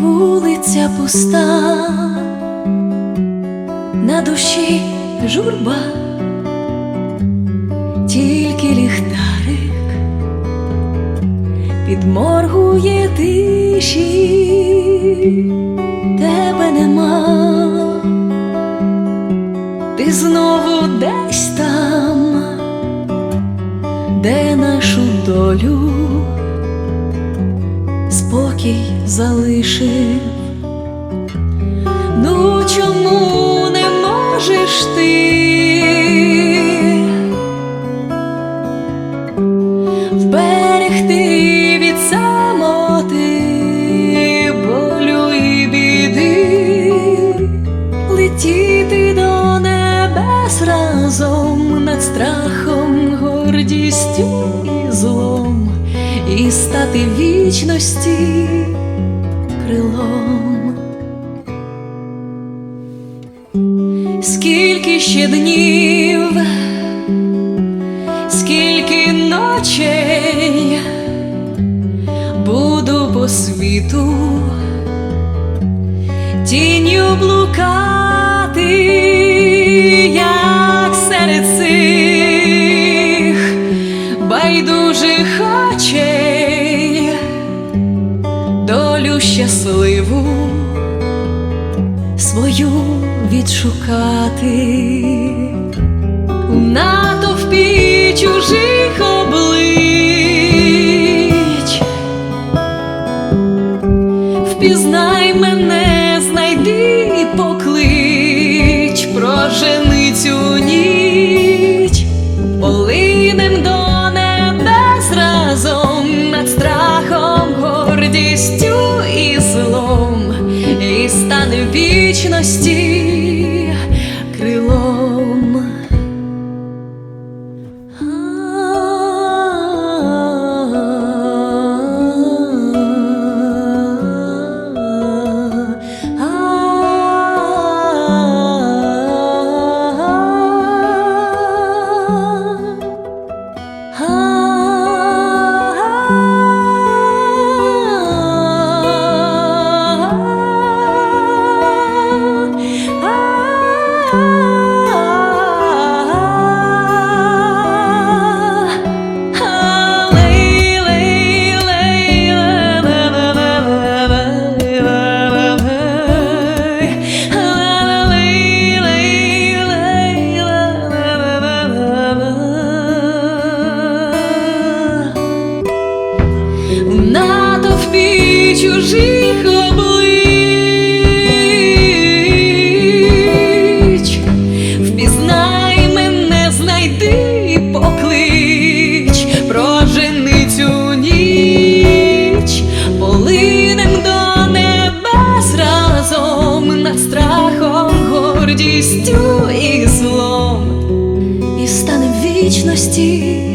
Вулиця пуста, на душі журба, тільки ліхтарик підморгує тиші, тебе нема, ти знову десь там, де нашу долю спокій залишив. Ну чому стати вічності крилом. Скільки ще днів, скільки ночей буду по світу тінню блукати, долю щасливу свою відшукати у натовпі чужих облич. Впізнай мене, і злом, і стане вічності чужих облич, впізнай мене, знайди поклич. Про женицю ніч, полинем до небес разом над страхом, гордістю і злом, і станем вічності.